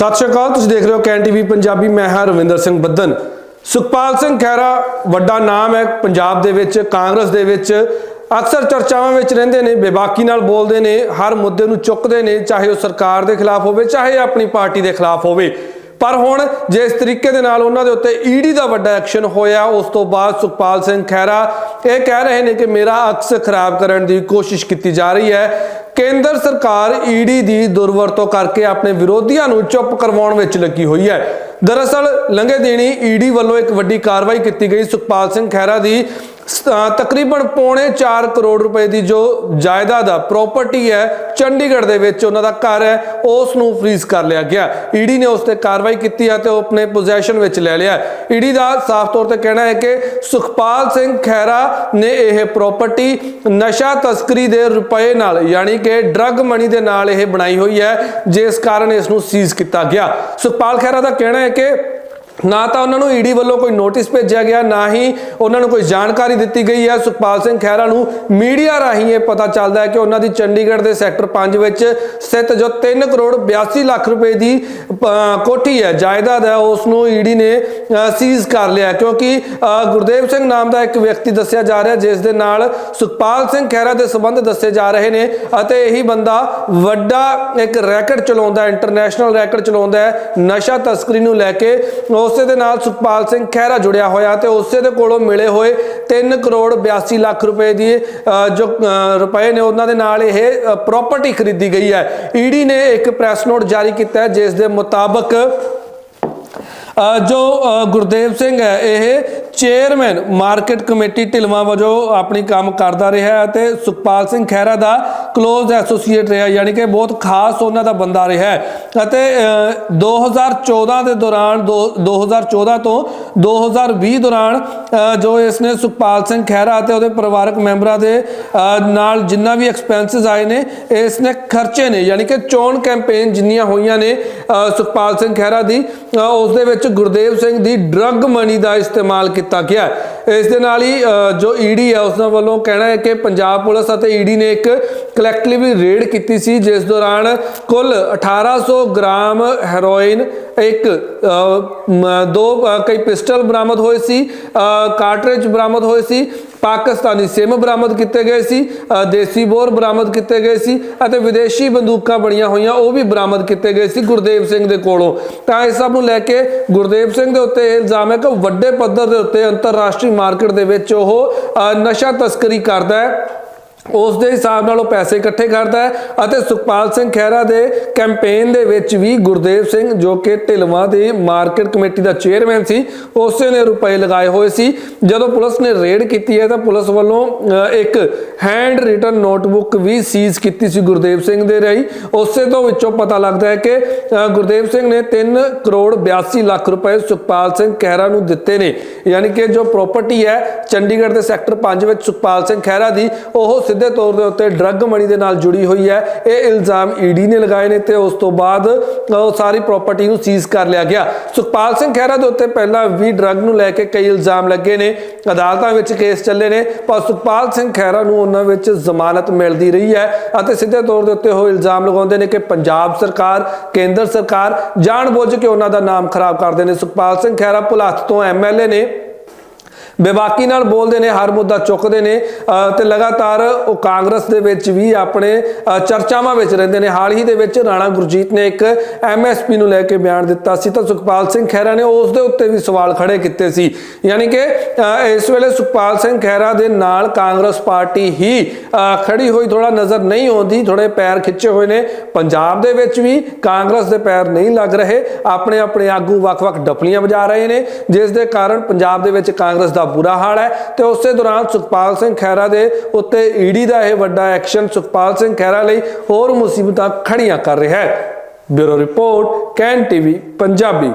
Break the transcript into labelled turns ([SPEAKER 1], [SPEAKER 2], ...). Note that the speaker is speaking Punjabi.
[SPEAKER 1] ਸਤਿ ਸ਼੍ਰੀ ਅਕਾਲ, ਤੁਸੀਂ ਦੇਖ ਰਹੇ ਹੋ ਕੈਨ ਟੀਵੀ ਪੰਜਾਬੀ, ਮੈਂ ਹਾਂ ਰਵਿੰਦਰ ਸਿੰਘ ਬੱਦਨ। ਸੁਖਪਾਲ ਸਿੰਘ ਖਹਿਰਾ, ਵੱਡਾ ਨਾਮ ਹੈ ਪੰਜਾਬ ਦੇ ਵਿੱਚ, ਕਾਂਗਰਸ ਦੇ ਵਿੱਚ। ਅਕਸਰ ਚਰਚਾਵਾਂ ਵਿੱਚ ਰਹਿੰਦੇ ਨੇ, ਬੇਬਾਕੀ ਨਾਲ ਬੋਲਦੇ ਨੇ, ਹਰ ਮੁੱਦੇ ਨੂੰ ਚੁੱਕਦੇ ਨੇ, ਚਾਹੇ ਉਹ ਸਰਕਾਰ ਦੇ ਖਿਲਾਫ ਹੋਵੇ, ਚਾਹੇ ਆਪਣੀ ਪਾਰਟੀ ਦੇ ਖਿਲਾਫ ਹੋਵੇ। ਪਰ ਹੁਣ ਜੇ ਇਸ ਤਰੀਕੇ ਦੇ ਨਾਲ ਉਹਨਾਂ ਦੇ ਉੱਤੇ ਈਡੀ ਦਾ ਵੱਡਾ ਐਕਸ਼ਨ ਹੋਇਆ, ਉਸ ਤੋਂ ਬਾਅਦ ਸੁਖਪਾਲ ਸਿੰਘ ਖਹਿਰਾ ਇਹ ਕਹਿ ਰਹੇ ਨੇ ਕਿ ਮੇਰਾ ਅਕਸ ਖਰਾਬ ਕਰਨ ਦੀ ਕੋਸ਼ਿਸ਼ ਕੀਤੀ ਜਾ ਰਹੀ ਹੈ। ਕੇਂਦਰ ਸਰਕਾਰ ਈਡੀ ਦੀ ਦੁਰਵਰਤੋਂ ਕਰਕੇ ਆਪਣੇ ਵਿਰੋਧੀਆਂ ਨੂੰ ਚੁੱਪ ਕਰਵਾਉਣ ਵਿੱਚ ਲੱਗੀ ਹੋਈ ਹੈ। ਦਰਅਸਲ ਲੰਘੇ ਦਿਨੀ ਈਡੀ ਵੱਲੋਂ ਇੱਕ ਵੱਡੀ ਕਾਰਵਾਈ ਕੀਤੀ ਗਈ। ਸੁਖਪਾਲ ਸਿੰਘ ਖਹਿਰਾ ਦੀ ਸ- ਤਕਰੀਬਨ ਪੌਣੇ 4 ਕਰੋੜ ਰੁਪਏ ਦੀ ਜੋ ਜਾਇਦਾਦ ਆ ਪ੍ਰਾਪਰਟੀ ਹੈ, ਚੰਡੀਗੜ੍ਹ ਦੇ ਵਿੱਚ ਉਹਨਾਂ ਦਾ ਘਰ ਹੈ, ਉਸ ਨੂੰ ਫ੍ਰੀਜ਼ ਕਰ ਲਿਆ ਗਿਆ। ਈਡੀ ਨੇ ਉਸ ਤੇ ਕਾਰਵਾਈ ਕੀਤੀ ਹੈ ਤੇ ਉਹ ਆਪਣੇ ਪੋਜੀਸ਼ਨ ਵਿੱਚ ਲੈ ਲਿਆ। ਈਡੀ ਦਾ ਸਾਫ਼ ਤੌਰ ਤੇ ਕਹਿਣਾ ਹੈ ਕਿ ਸੁਖਪਾਲ ਸਿੰਘ ਖਹਿਰਾ ਨੇ ਇਹ ਪ੍ਰਾਪਰਟੀ ਨਸ਼ਾ ਤਸਕਰੀ ਦੇ ਰੁਪਏ ਨਾਲ, ਯਾਨੀ ਕਿ ਡਰੱਗ ਮਨੀ ਦੇ ਨਾਲ ਇਹ ਬਣਾਈ ਹੋਈ ਹੈ, ਜਿਸ ਕਾਰਨ ਇਸ ਨੂੰ ਸੀਜ਼ ਕੀਤਾ ਗਿਆ। ਸੁਖਪਾਲ ਖਹਿਰਾ ਦਾ ਕਹਿਣਾ ਹੈ ਕਿ ਨਾ ਤਾਂ ਉਹਨਾਂ ਨੂੰ ਈਡੀ ਵੱਲੋਂ ਕੋਈ ਨੋਟਿਸ ਭੇਜਿਆ ਗਿਆ, ਨਾ ਹੀ ਉਹਨਾਂ ਨੂੰ ਕੋਈ ਜਾਣਕਾਰੀ ਦਿੱਤੀ ਗਈ ਹੈ। ਸੁਖਪਾਲ ਸਿੰਘ ਖਹਿਰਾ ਨੂੰ ਮੀਡੀਆ ਰਾਹੀਂ ਇਹ ਪਤਾ ਚੱਲਦਾ ਹੈ ਕਿ ਉਹਨਾਂ ਦੀ ਚੰਡੀਗੜ੍ਹ ਦੇ ਸੈਕਟਰ 5 ਵਿੱਚ ਸਥਿਤ ਜੋ 3 ਕਰੋੜ 82 ਲੱਖ ਰੁਪਏ ਦੀ ਕੋਠੀ ਹੈ, ਜਾਇਦਾਦ ਹੈ, ਉਸ ਨੂੰ ਈਡੀ ਨੇ ਸੀਜ਼ ਕਰ ਲਿਆ ਕਿਉਂਕਿ ਗੁਰਦੇਵ ਸਿੰਘ ਨਾਮ ਦਾ ਇੱਕ ਵਿਅਕਤੀ ਦੱਸਿਆ ਜਾ ਰਿਹਾ ਜਿਸ ਦੇ ਨਾਲ ਸੁਖਪਾਲ ਸਿੰਘ ਖਹਿਰਾ ਦੇ ਸੰਬੰਧ ਦੱਸੇ ਜਾ ਰਹੇ ਨੇ ਅਤੇ ਇਹੀ ਬੰਦਾ ਵੱਡਾ ਇੱਕ ਰੈਕਟ ਚਲਾਉਂਦਾ ਇੰਟਰਨੈਸ਼ਨਲ ਰੈਕਟ ਚਲਾਉਂਦਾ ਹੈ, ਨਸ਼ਾ ਤਸਕਰੀ ਨੂੰ ਲੈ ਕੇ ਉਹ ਉਸੇ ਦੇ ਨਾਲ ਸੁਖਪਾਲ ਸਿੰਘ ਖਹਿਰਾ ਜੁੜਿਆ ਹੋਇਆ ਤੇ ਉਸੇ ਦੇ ਕੋਲੋਂ ਮਿਲੇ ਹੋਏ 3 ਕਰੋੜ 82 ਲੱਖ ਰੁਪਏ ਦੀ ਅ, ਜੋ ਰੁਪਏ ਨੇ ਉਹਨਾਂ ਦੇ ਨਾਲ ਇਹ ਪ੍ਰਾਪਰਟੀ ਖਰੀਦੀ ਗਈ ਹੈ। ਈਡੀ ਨੇ ਇੱਕ ਪ੍ਰੈਸ ਨੋਟ ਜਾਰੀ ਕੀਤਾ ਹੈ ਜਿਸ ਦੇ ਮੁਤਾਬਕ ਅ, ਜੋ ਅ, ਗੁਰਦੇਵ ਸਿੰਘ ਹੈ ਇਹ ਚੇਅਰਮੈਨ ਮਾਰਕੀਟ ਕਮੇਟੀ ਢਿਲਵਾਂ ਵਜੋਂ ਆਪਣੀ ਕੰਮ ਕਰਦਾ ਰਿਹਾ ਅਤੇ ਸੁਖਪਾਲ ਸਿੰਘ ਖਹਿਰਾ ਦਾ ক্লোਜ਼ ਐਸੋਸੀਏਟ ਰਿਹਾ ਯਾਨੀ ਕਿ ਬਹੁਤ ਖਾਸ ਉਹਨਾਂ ਦਾ ਬੰਦਾ ਰਿਹਾ। ਹੈ ਅਤੇ ਅ, 2014 ਦੇ ਦੌਰਾਨ ਦੋ- 2014 ਤੋਂ 2020 ਦੌਰਾਨ ਜੋ ਇਸ ਨੇ ਸੁਖਪਾਲ ਸਿੰਘ ਖਹਿਰਾ ਅਤੇ ਉਹਦੇ ਪਰਿਵਾਰਕ ਮੈਂਬਰਾਂ ਦੇ ਨਾਲ ਜਿੰਨਾ ਵੀ ਐਕਸਪੈਂਸਸ ਆਏ ਨੇ ਇਸ ਨੇ ਖਰਚੇ ਨੇ ਯਾਨੀ ਕਿ ਚੋਣ ਕੈਂਪੇਨ ਜਿੰਨੀਆਂ ਹੋਈਆਂ ਨੇ ਸੁਖਪਾਲ ਸਿੰਘ ਖਹਿਰਾ ਦੀ ਉਸ ਦੇ ਵਿੱਚ ਗੁਰਦੇਵ ਸਿੰਘ ਦੀ ਡਰੱਗ ਮਨੀ ਦਾ ਇਸਤੇਮਾਲ ਕੀਤਾ। ਗਿਆ ਇਸ ਦੇ ਨਾਲ ਹੀ ਅ, ਜੋ ਈਡੀ ਹੈ ਉਸ ਦਾ ਵੱਲੋਂ ਕਹਿਣਾ ਹੈ ਕਿ ਪੰਜਾਬ ਪੁਲਿਸ ਅਤੇ ਈਡੀ ਨੇ ਇੱਕ ਕਲੈਕਟਿਵਲੀ ਰੇਡ ਕੀਤੀ ਸੀ ਜਿਸ ਦੌਰਾਨ ਕੁੱਲ 1800 ਗ੍ਰਾਮ ਹੈਰੋਇਨ ਇੱਕ ਦੋ ਕਈ ਪਿਸਟਲ ਬਰਾਮਦ ਹੋਏ ਸੀ ਕਾਰਟ੍ਰਿਜ ਬਰਾਮਦ ਹੋਏ ਸੀ ਪਾਕਿਸਤਾਨੀ ਸਿਮ ਬਰਾਮਦ ਕੀਤੇ ਗਏ ਸੀ ਦੇਸੀ ਬੋਰ ਬਰਾਮਦ ਕੀਤੇ ਗਏ ਸੀ ਅਤੇ ਵਿਦੇਸ਼ੀ ਬੰਦੂਕਾਂ ਬਣੀਆਂ ਹੋਈਆਂ ਉਹ ਵੀ ਬਰਾਮਦ ਕੀਤੇ ਗਏ ਸੀ ਗੁਰਦੇਵ ਸਿੰਘ ਦੇ ਕੋਲੋਂ। ਤਾਂ ਇਹ ਸਭ ਨੂੰ ਲੈ ਕੇ ਗੁਰਦੇਵ ਸਿੰਘ ਦੇ ਉੱਤੇ ਇਹ ਇਲਜ਼ਾਮ ਹੈ ਕਿ ਵੱਡੇ ਪੱਧਰ ਦੇ ਉੱਤੇ ਅੰਤਰਰਾਸ਼ਟਰੀ ਮਾਰਕੀਟ ਦੇ ਵਿੱਚ ਉਹ ਨਸ਼ਾ ਤਸਕਰੀ ਕਰਦਾ ਹੈ। ਉਸ ਦੇ ਹਿਸਾਬ ਨਾਲ ਉਹ ਪੈਸੇ ਇਕੱਠੇ ਕਰਦਾ ਹੈ ਅਤੇ ਸੁਖਪਾਲ ਸਿੰਘ ਖਹਿਰਾ ਦੇ ਕੈਂਪੇਨ ਦੇ ਵਿੱਚ ਵੀ ਗੁਰਦੇਵ ਸਿੰਘ ਜੋ ਕਿ ਢਿਲਵਾਂ ਦੀ ਮਾਰਕੀਟ ਕਮੇਟੀ ਦਾ ਚੇਅਰਮੈਨ ਸੀ, ਉਸੇ ਨੇ ਰੁਪਏ ਲਗਾਏ ਹੋਏ ਸੀ। ਜਦੋਂ ਪੁਲਿਸ ਨੇ ਰੇਡ ਕੀਤੀ ਹੈ ਤਾਂ ਪੁਲਿਸ ਵੱਲੋਂ ਇੱਕ ਹੈਂਡ ਰਿਟਨ ਨੋਟਬੁੱਕ ਵੀ ਸੀਜ਼ ਕੀਤੀ ਸੀ ਗੁਰਦੇਵ ਸਿੰਘ ਦੇ ਰਹੀ। ਉਸੇ ਤੋਂ ਵਿੱਚੋਂ ਪਤਾ ਲੱਗਦਾ ਹੈ ਕਿ ਗੁਰਦੇਵ ਸਿੰਘ ਨੇ 3 ਕਰੋੜ 82 ਲੱਖ ਰੁਪਏ ਸੁਖਪਾਲ ਸਿੰਘ ਖਹਿਰਾ ਨੂੰ ਦਿੱਤੇ ਨੇ। ਯਾਨੀ ਕਿ ਜੋ ਪ੍ਰਾਪਰਟੀ ਹੈ, ਚੰਡੀਗੜ੍ਹ ਦੇ ਸੈਕਟਰ 5 ਵਿੱਚ ਸੁਖਪਾਲ ਸਿੰਘ ਖਹਿਰਾ ਦੀ, ਉਹ ਸਿੱਧੇ ਤੌਰ ਦੇ ਉੱਤੇ ਡਰੱਗ ਮਣੀ ਦੇ ਨਾਲ ਜੁੜੀ ਹੋਈ ਹੈ। ਇਹ ਇਲਜ਼ਾਮ ਈਡੀ ਨੇ ਲਗਾਏ ਨੇ ਤੇ ਉਸ ਤੋਂ ਬਾਅਦ ਉਹ ਸਾਰੀ ਪ੍ਰਾਪਰਟੀ ਨੂੰ ਸੀਜ਼ ਕਰ ਲਿਆ ਗਿਆ। ਸੁਖਪਾਲ ਸਿੰਘ ਖਹਿਰਾ ਦੇ ਉੱਤੇ ਪਹਿਲਾਂ ਵੀ ਡਰੱਗ ਨੂੰ ਲੈ ਕੇ ਕਈ ਇਲਜ਼ਾਮ ਲੱਗੇ ਨੇ। ਅਦਾਲਤਾਂ ਵਿੱਚ ਕੇਸ ਚੱਲੇ ਨੇ, ਪਰ ਸੁਖਪਾਲ ਸਿੰਘ ਖਹਿਰਾ ਨੂੰ ਉਹਨਾਂ ਵਿੱਚ ਜ਼ਮਾਨਤ ਮਿਲਦੀ ਰਹੀ ਹੈ ਅਤੇ ਸਿੱਧੇ ਤੌਰ ਦੇ ਉੱਤੇ ਉਹ ਇਲਜ਼ਾਮ ਲਗਾਉਂਦੇ ਨੇ ਕਿ ਪੰਜਾਬ ਸਰਕਾਰ, ਕੇਂਦਰ ਸਰਕਾਰ ਜਾਣਬੁੱਝ ਕੇ ਉਹਨਾਂ ਦਾ ਨਾਮ ਖਰਾਬ ਕਰਦੇ ਨੇ। ਸੁਖਪਾਲ ਸਿੰਘ ਖਹਿਰਾ ਭੁਲੱਥ ਤੋਂ ਐਮਐਲਏ ਨੇ ਬੇਬਾਕੀ ਨਾਲ ਬੋਲਦੇ ਨੇ ਹਰ ਮੁੱਦਾ ਚੁੱਕਦੇ ਨੇ ਅ, ਤੇ ਲਗਾਤਾਰ ਉਹ ਕਾਂਗਰਸ ਦੇ ਵਿੱਚ ਵੀ ਆਪਣੇ ਚਰਚਾਵਾਂ ਵਿੱਚ ਰਹਿੰਦੇ ਨੇ। ਹਾਲ ਹੀ ਦੇ ਵਿੱਚ ਰਾਣਾ ਗੁਰਜੀਤ ਨੇ ਇੱਕ ਐਮਐਸਪੀ ਨੂੰ ਲੈ ਕੇ ਬਿਆਨ ਦਿੱਤਾ ਸੀ। ਤਾਂ ਸੁਖਪਾਲ ਸਿੰਘ ਖਹਿਰਾ ਨੇ ਉਸ ਦੇ ਉੱਤੇ ਵੀ ਸਵਾਲ ਖੜੇ ਕੀਤੇ ਸੀ। ਯਾਨੀ ਕਿ ਇਸ ਵੇਲੇ ਸੁਖਪਾਲ ਸਿੰਘ ਖਹਿਰਾ ਦੇ ਨਾਲ ਕਾਂਗਰਸ ਪਾਰਟੀ ਹੀ ਅ, ਖੜੀ ਹੋਈ ਥੋੜਾ ਨਜ਼ਰ ਨਹੀਂ ਆਉਂਦੀ। ਥੋੜੇ ਪੈਰ ਖਿੱਚੇ ਹੋਏ ਨੇ। ਪੰਜਾਬ ਦੇ ਵਿੱਚ ਵੀ ਕਾਂਗਰਸ ਦੇ ਪੈਰ ਨਹੀਂ ਲੱਗ ਰਹੇ। ਆਪਣੇ ਆਪਣੇ ਆਗੂ ਵੱਖ-ਵੱਖ ਡਪਲੀਆਂ ਵਜਾ ਰਹੇ ਨੇ। ਜਿਸ ਦੇ ਕਾਰਨ ਪੰਜਾਬ ਦੇ ਵਿੱਚ ਕਾਂਗਰਸ ਦਾ ਬੁਰਾ ਹਾਲ ਹੈ ਤੇ ਉਸੇ ਦੌਰਾਨ ਸੁਖਪਾਲ ਸਿੰਘ ਖਹਿਰਾ ਦੇ ਉੱਤੇ ਈਡੀ ਦਾ ਇਹ ਵੱਡਾ ਐਕਸ਼ਨ ਸੁਖਪਾਲ ਸਿੰਘ ਖਹਿਰਾ ਲਈ ਹੋਰ ਮੁਸੀਬਤਾਂ ਖੜੀਆਂ ਕਰ ਰਿਹਾ ਹੈ। Bureau report, Can TV, Punjabi.